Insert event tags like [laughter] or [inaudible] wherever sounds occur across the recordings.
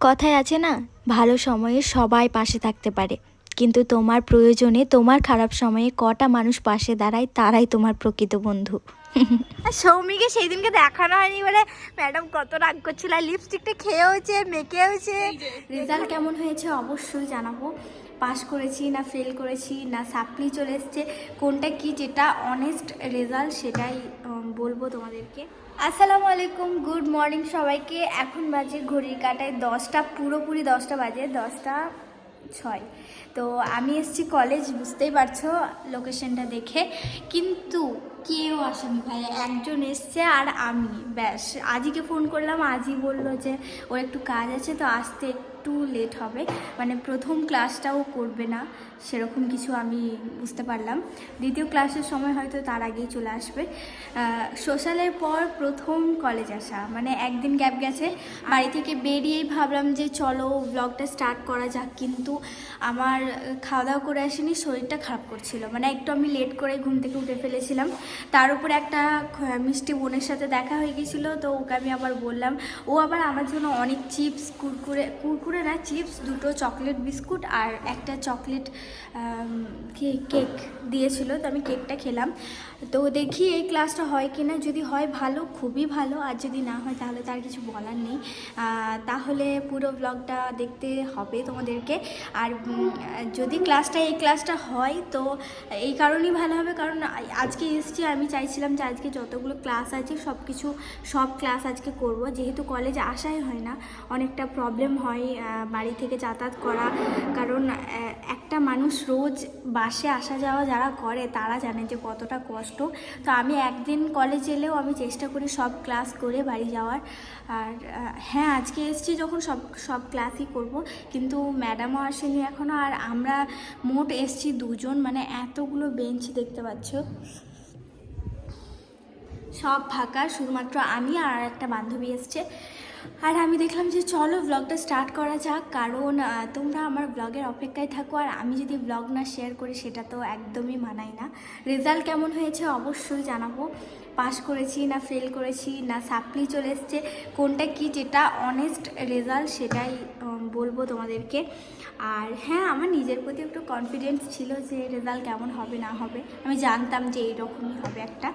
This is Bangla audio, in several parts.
কথায় আছে না ভালো সময়ে সবাই পাশে থাকতে পারে। কিন্তু তোমার প্রয়োজনে তোমার খারাপ সময়ে কটা মানুষ পাশে দাঁড়ায় তারাই তোমার প্রকৃত বন্ধু। সৌমিকে সেই দিনকে দেখানো হয়নি বলে ম্যাডাম কত রাগ করছিল আর লিপস্টিকটা খেয়েওছে মেখেওছে। রেজাল্ট কেমন হয়েছে অবশ্যই জানাব। পাস করেছি না ফেল করেছি না সাপ্লি চলে এসছে কোনটা কি যেটা অনেস্ট রেজাল্ট সেটাই বলব তোমাদেরকে। আসসালামু আলাইকুম, গুড মর্নিং সবাইকে। এখন বাজে ঘড়ির কাটায় দশটা, পুরোপুরি দশটা বাজে, দশটা ছয়। তো আমি এসেছি কলেজ বুঝতেই পারছ লোকেশনটা দেখে। কিন্তু কেউ আসেনি ভাই, একজন এসছে আর আমি। ব্যাস, আজকে ফোন করলাম আজই বলল যে, ওর একটু কাজ আছে, তো আসতে লেট হবে। মানে প্রথম ক্লাসটাও করবে না, সেরকম কিছু আমি বুঝতে পারলাম। দ্বিতীয় ক্লাসের সময় হয়তো তার আগেই চলে আসবে। সোশ্যালের পর প্রথম কলেজ আসা। মানে একদিন গ্যাপ গেছে, বাড়ি থেকে বেরিয়েই ভাবলাম যে চলো ব্লগটা স্টার্ট করা যাক, কিন্তু আমার খাওয়া দাওয়া করে আসিনি, শরীরটা খারাপ করছিল। মানে একটু আমি লেট করে ঘুম থেকে উঠে ফেলেছিলাম। তার উপরে একটা মিষ্টি বোনের সাথে দেখা হয়ে গেছিল, তো ওকে আমি আবার বললাম, ও আবার আমার জন্য অনেক চিপস কুরকুরে কুরকুরে না চিপস, দুটো চকলেট বিস্কুট আর একটা চকলেট কেক দিয়েছিল, তো আমি কেকটা খেলাম। তো দেখি এই ক্লাসটা হয় কি না যদি হয় ভালো, খুবই ভালো। আর যদি না হয়, তাহলে তার কিছু বলার নেই। তাহলে পুরো ব্লগটা দেখতে হবে তোমাদেরকে। আর যদি ক্লাসটা, এই ক্লাসটা হয়, তো এই কারণেই ভালো হবে। কারণ আজকে এসছি, আমি চাইছিলাম যে আজকে যতগুলো ক্লাস আছে সব কিছু সব ক্লাস আজকে করব। যেহেতু কলেজে আসাই হয় না, অনেকটা প্রবলেম হয় বাড়ি থেকে যাতায়াত করা। কারণ একটা মানুষ রোজ বাসে আসা যাওয়া যারা করে, তারা জানে যে কতটা কষ্ট। তো আমি একদিন কলেজ এলেও আমি চেষ্টা করি সব ক্লাস করে বাড়ি যাওয়ার। আর হ্যাঁ আজকে এসছি যখন সব সব ক্লাসই করব। কিন্তু ম্যাডামও আসেনি এখনও আর আমরা মোট এসছি দুজন। মানে এতগুলো বেঞ্চ দেখতে পাচ্ছ। সব ফাঁকা, শুধুমাত্র আমি আর একটা বান্ধবী এসছে। আর আমি দেখলাম যে চলো ব্লগটা স্টার্ট করা যাক, কারণ তোমরা আমার ব্লগের অপেক্ষায় থাকো, আর আমি যদি ব্লগ না শেয়ার করি, সেটা তো একদমই মানাই না। রেজাল্ট কেমন হয়েছে অবশ্যই জানাব। পাস করেছি না ফেল করেছি, না সাপ্লি চলে এসছে, কোনটা কি যেটা অনেস্ট রেজাল্ট সেটাই বলব তোমাদেরকে। আর হ্যাঁ আমার নিজের প্রতি একটু কনফিডেন্স ছিল যে রেজাল্ট কেমন হবে, না হবে। আমি জানতাম যে এইরকমই হবে একটা।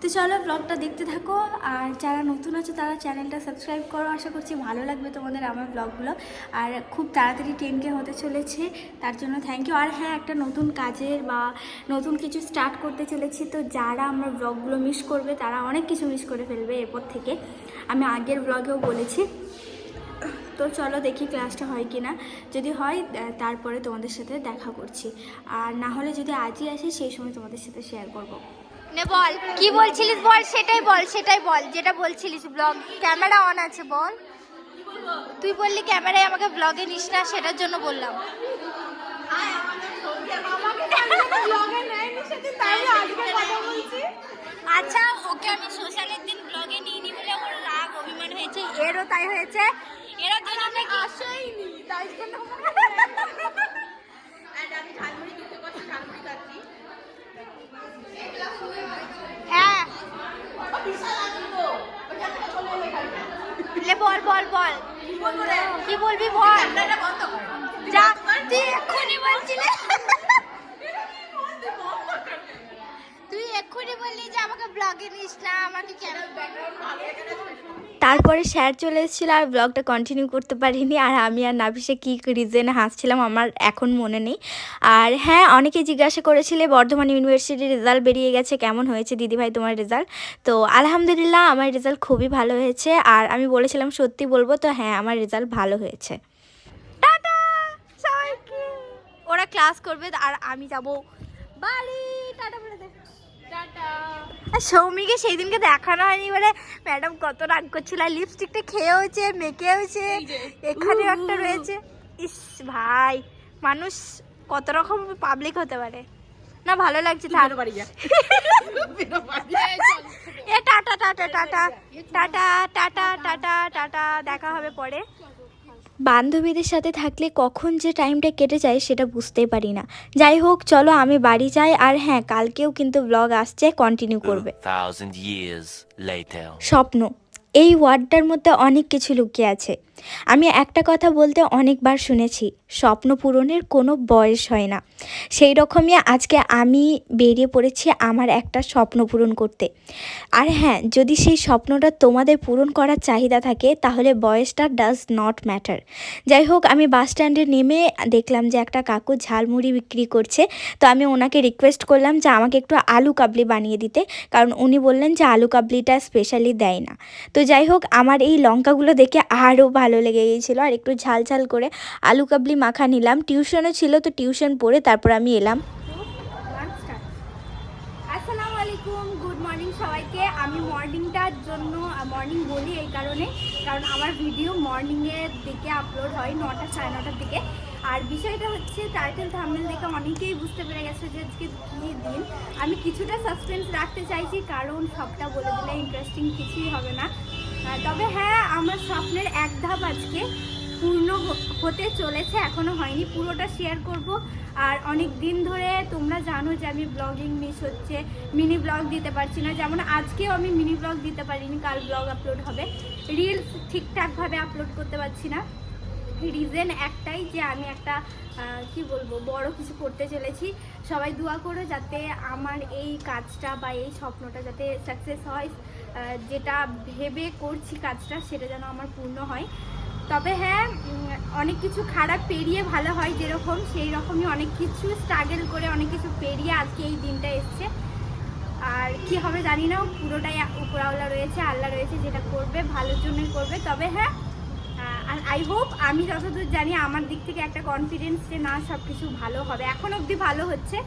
তো চলো ব্লগটা দেখতে থাকো। আর যারা নতুন আছে, তারা চ্যানেলটা সাবস্ক্রাইব করো। আশা করছি ভালো লাগবে তোমাদের আমার ব্লগগুলো আর খুব তাড়াতাড়ি টেনকে হতে চলেছে, তার জন্য থ্যাংক ইউ আর হ্যাঁ একটা নতুন কাজের বা নতুন কিছু স্টার্ট করতে চলেছি। তো যারা আমার ব্লগগুলো মিস করবে, তারা অনেক কিছু মিস করে ফেলবে এরপর থেকে। আমি আগের ব্লগেও বলেছি। তো চলো দেখি ক্লাসটা হয় কি না যদি হয় তারপরে তোমাদের সাথে দেখা করছি। আর না হলে যদি আজই আসে, সেই সময় তোমাদের সাথে শেয়ার করব। নে বল কি বলছিলিস বল? সেটাই বল সেটাই বল যেটা বলছিলিস ব্লগ ক্যামেরা অন আছে বল। তুই বললি ক্যামেরায় আমাকে ব্লগে নিস না সেটার জন্য বললাম। আচ্ছা ওকে আমি সোশ্যালের দিন ব্লগে নিইনি বলে ওর রাগ অভিমান হয়েছে এরও তাই হয়েছে। এরা দুজনে আসেইনি তাই জন্য। [laughs] হ্যাঁ। বল বল বল। কি বলবি, বল। যা, তুই এক্ষুনি বলছিলে। তুই এক্ষুনি বললি যে আমাকে ব্লগে নিস না, আমাকে কেন তারপরে স্যার চলে এসেছিল আর ব্লগটা কন্টিনিউ করতে পারিনি। আর আমি আর নাভিসে কী রিজনে হাসছিলাম আমার এখন মনে নেই। আর হ্যাঁ অনেকে জিজ্ঞাসা করেছিলে, বর্ধমান ইউনিভার্সিটির রেজাল্ট বেরিয়ে গেছে, কেমন হয়েছে দিদিভাই তোমার রেজাল্ট তো আলহামদুলিল্লাহ, আমার রেজাল্ট খুবই ভালো হয়েছে। আর আমি বলেছিলাম, সত্যি বলব তো হ্যাঁ আমার রেজাল্ট ভালো হয়েছে। ওরা ক্লাস করবে, আর আমি যাব বাড়ি। টাটা সৌমিকে সেই দিনকে দেখানো হয়নি বলে ম্যাডাম কত রাগ করছিল আর লিপস্টিকটা খেয়েওছে মেখেওছে এখানে একটা রয়েছে। ইস ভাই মানুষ কত রকম পাবলিক হতে পারে। না ভালো লাগছে থাক। [laughs] এ tata tata tata tata tata tata tata দেখা হবে পরে। বান্ধবীদের সাথে থাকলে কখন যে টাইমটা কেটে যায় সেটা বুঝতেই পারি না। যাই হোক চলো আমি বাড়ি যাই আর হ্যাঁ কালকেও কিন্তু ব্লগ আসছে কন্টিনিউ করবে. স্বপ্ন এই ওয়ার্ডটার মধ্যে অনেক কিছু লুকিয়ে আছে। আমি একটা কথা বলতে অনেকবার শুনেছি, স্বপ্ন পূরণের কোনো বয়স হয় না। সেই রকমই আজকে আমি বেরিয়ে পড়েছি আমার একটা স্বপ্ন পূরণ করতে। আর হ্যাঁ যদি সেই স্বপ্নটা তোমাদের পূরণ করার চাহিদা থাকে, তাহলে বয়সটা ডাজ নট ম্যাটার যাই হোক, আমি বাস স্ট্যান্ডে নেমে দেখলাম যে একটা কাকু ঝালমুড়ি বিক্রি করছে। তো আমি ওনাকে রিকোয়েস্ট করলাম যে আমাকে একটু আলু কাবলি বানিয়ে দিতে, কারণ উনি বললেন যে আলু কাবলিটা স্পেশালি দেয় না। তো যাই হোক, আমার এই লঙ্কাগুলো দেখে আরও ভালো লেগে গিয়েছিল। আর একটু ঝাল ঝাল করে আলু কাবলি মাখা নিলাম। টিউশনও ছিল তো টিউশন পড়ে তারপর আমি এলাম। আসসালামু আলাইকুম গুড মর্নিং সবাইকে। আমি মর্নিংটার জন্য মর্নিং বলি এই কারণে, কারণ আমার ভিডিও মর্নিংয়ের দিকে আপলোড হয় নটা, সাড়ে নটার দিকে। আর বিষয়টা হচ্ছে টাইটেল থাম্বনেল দেখে অনেকেই বুঝতে পেরে গেছে যে আজকে কী দিন। আমি কিছুটা সাসপেন্স রাখতে চাইছি, কারণ সবটা বলে দিলে ইন্টারেস্টিং কিছুই হবে না। তবে হ্যাঁ আমার স্বপ্নের এক ধাপ আজকে পূর্ণ হতে চলেছে, এখনও হয়নি, পুরোটা শেয়ার করব। আর অনেক দিন ধরে তোমরা জানো যে আমি ব্লগিং মিস হচ্ছে মিনি ব্লগ দিতে পারছি না। যেমন আজকেও আমি মিনি ব্লগ দিতে পারিনি, কাল ব্লগ আপলোড হবে। রিলস ঠিকঠাকভাবে আপলোড করতে পারছি না। রিজন একটাই যে আমি একটা কি বলব, বড় কিছু করতে চলেছি। সবাই দোয়া করো যাতে আমার এই কাজটা বা এই স্বপ্নটা যাতে সাকসেস হয়। যেটা ভেবে করছি কাজটা, সেটা যেন আমার পূর্ণ হয়। তবে হ্যাঁ অনেক কিছু খারাপ পেরিয়ে ভালো হয় যেরকম, সেই রকমই অনেক কিছু স্ট্রাগল করে অনেক কিছু পেরিয়ে আজকে এই দিনটা এসছে। আর কি হবে জানি না, পুরোটাই উপরাওলা রয়েছে আল্লাহ রয়েছে, যেটা করবে, ভালোর জন্যই করবে। তবে হ্যাঁ আর আই হোপ আমি যতদূর জানি, আমার দিক থেকে একটা কনফিডেন্স যে না সব কিছু ভালো হবে। এখন অবধি ভালো হচ্ছে।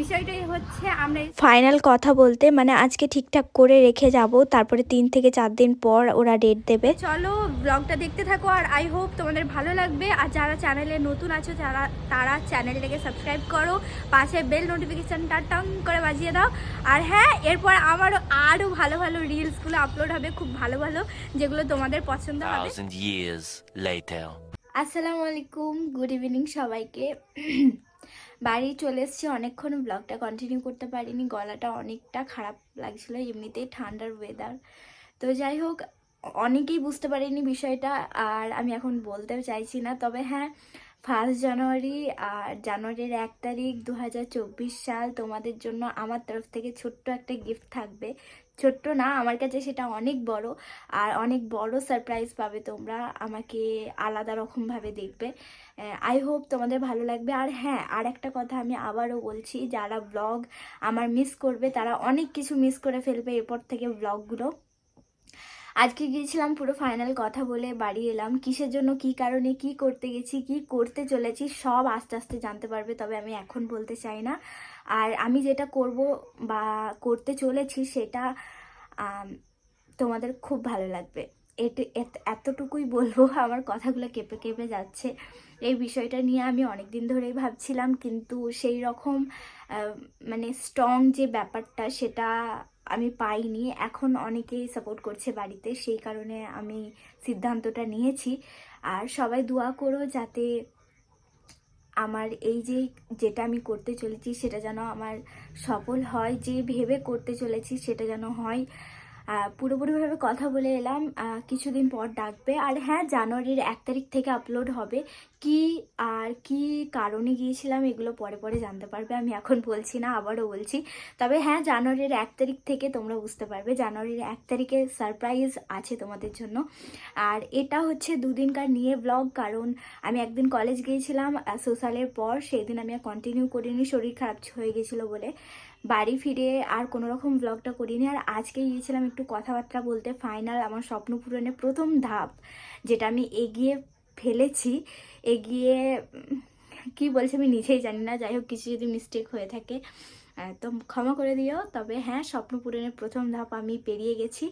বিষয়টাই হচ্ছে আমরা ফাইনাল কথা বলতে মানে আজকে ঠিকঠাক করে রেখে যাব তারপরে তিন থেকে চার দিন পর ওরা ডেট দেবে। চলো ব্লগটা দেখতে থাকো আর আই হোপ তোমাদের ভালো লাগবে। আর যারা চ্যানেলে নতুন আছো যারা তারা চ্যানেলটাকে সাবস্ক্রাইব করো পাশে বেল নোটিফিকেশানটা টং করে বাজিয়ে দাও। আর হ্যাঁ এরপর আমারও আরও ভালো ভালো রিলসগুলো আপলোড হবে খুব ভালো ভালো যেগুলো তোমাদের পছন্দ হবে। Thousand years later. আসসালামু আলাইকুম, গুড ইভিনিং সবাইকে। বাড়ি চলে এসেছি অনেকক্ষণ, ব্লগটা কন্টিনিউ করতে পারিনি, গলাটা অনেকটা খারাপ লাগছিল, এমনিতেই ঠান্ডার ওয়েদার তো যাই হোক, অনেকেই বুঝতে পারিনি বিষয়টা, আর আমি এখন বলতেও চাইছি না, তবে হ্যাঁ ফার্স্ট জানুয়ারি আর জানুয়ারির এক তারিখ দু হাজার চব্বিশ সাল তোমাদের জন্য আমার তরফ থেকে ছোট্ট একটা গিফট থাকবে। ছোট্ট না, আমার কাছে সেটা অনেক বড় আর অনেক বড় সারপ্রাইজ পাবে তোমরা। আমাকে আলাদা রকমভাবে দেখবে। আই হোপ তোমাদের ভালো লাগবে। আর হ্যাঁ আর একটা কথা আমি আবারও বলছি, যারা ব্লগ আমার মিস করবে, তারা অনেক কিছু মিস করে ফেলবে এরপর থেকে ব্লগগুলো আজকে গিয়েছিলাম পুরো ফাইনাল কথা বলে বাড়ি এলাম। কিসের জন্য, কি কারণে, কি করতে গেছি, কি করতে চলেছি, সব আস্তে আস্তে জানতে পারবে, তবে আমি এখন বলতে চাই না। আর আমি যেটা করব বা করতে চলেছি সেটা তোমাদের খুব ভালো লাগবে। এট, এত- এতটুকুই বলব, আমার কথাগুলো কেঁপে কেঁপে যাচ্ছে। এই বিষয়টা নিয়ে আমি অনেক দিন ধরেই ভাবছিলাম, কিন্তু সেই রকম মানে স্ট্রং যে ব্যাপারটা, সেটা আমি পাইনি। এখন অনেকেই সাপোর্ট করছে বাড়িতে, সেই কারণে আমি সিদ্ধান্তটা নিয়েছি। আর সবাই দোয়া করো যাতে আমার এই যে যেটা আমি করতে চলেছি সেটা যেন আমার সফল হয়। যে ভেবে করতে চলেছি সেটা যেন হয়। পুরোপুরিভাবে কথা বলে এলাম। কিছুদিন পর ডাকবে। আর হ্যাঁ জানুয়ারির এক তারিখ থেকে আপলোড হবে। কি আর কি কারণে গিয়েছিলাম এগুলো পরে পরে জানতে পারবে। আমি এখন বলছি না, আবারও বলছি। তবে হ্যাঁ জানুয়ারির এক তারিখ থেকে তোমরা বুঝতে পারবে। জানুয়ারির এক তারিখে সারপ্রাইজ আছে তোমাদের জন্য। আর এটা হচ্ছে দুদিনকার নিয়ে ব্লগ কারণ আমি একদিন কলেজ গিয়েছিলাম সোশ্যালের পর। সেই দিন আমি আর কন্টিনিউ করিনি, শরীর খারাপ হয়ে গেছিল বলে। বাড়ি ফিরে আর কোনো রকম ব্লগটা করিনি। আর আজকে গিয়েছিলাম একটু কথাবার্তা বলতে ফাইনাল আমার স্বপ্ন পূরণের প্রথম ধাপ, যেটা আমি এগিয়ে ফেলেছি। এগিয়ে কি বলছে আমি নিজেই জানি না, যাই হোক কিছু যদি মিস্টেক হয়ে থাকে তো ক্ষমা করে দিও। তবে হ্যাঁ স্বপ্ন পূরণের প্রথম ধাপ আমি পেরিয়ে গেছি।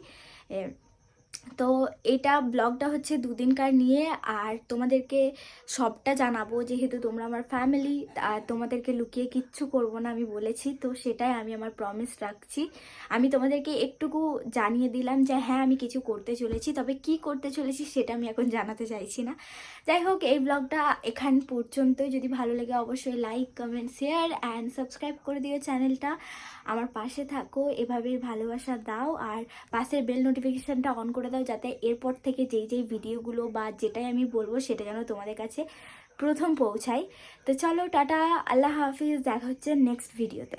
তো এটা ব্লগটা হচ্ছে দুদিনকার নিয়ে, আর তোমাদেরকে সবটা জানাব যেহেতু তোমরা আমার ফ্যামিলি আর তোমাদেরকে লুকিয়ে কিচ্ছু করব না আমি বলেছি, তো সেটাই আমি আমার প্রমিস রাখছি। আমি তোমাদেরকে একটুকু জানিয়ে দিলাম যে হ্যাঁ আমি কিছু করতে চলেছি, তবে কি করতে চলেছি সেটা আমি এখন জানাতে চাইছি না। যাই হোক, এই ব্লগটা এখান পর্যন্তই। যদি ভালো লাগে অবশ্যই like comment share and subscribe করে দিও চ্যানেলটা আমার পাশে থাকো, এভাবেই ভালোবাসা দাও, আর পাশের বেল নোটিফিকেশানটা অন করে করে দাও যাতে এরপর থেকে যেই যেই ভিডিওগুলো বা যেটাই আমি বলব সেটা যেন তোমাদের কাছে প্রথম পৌঁছায়। তো চলো টাটা, আল্লাহ হাফিজ, দেখা হচ্ছে নেক্সট ভিডিওতে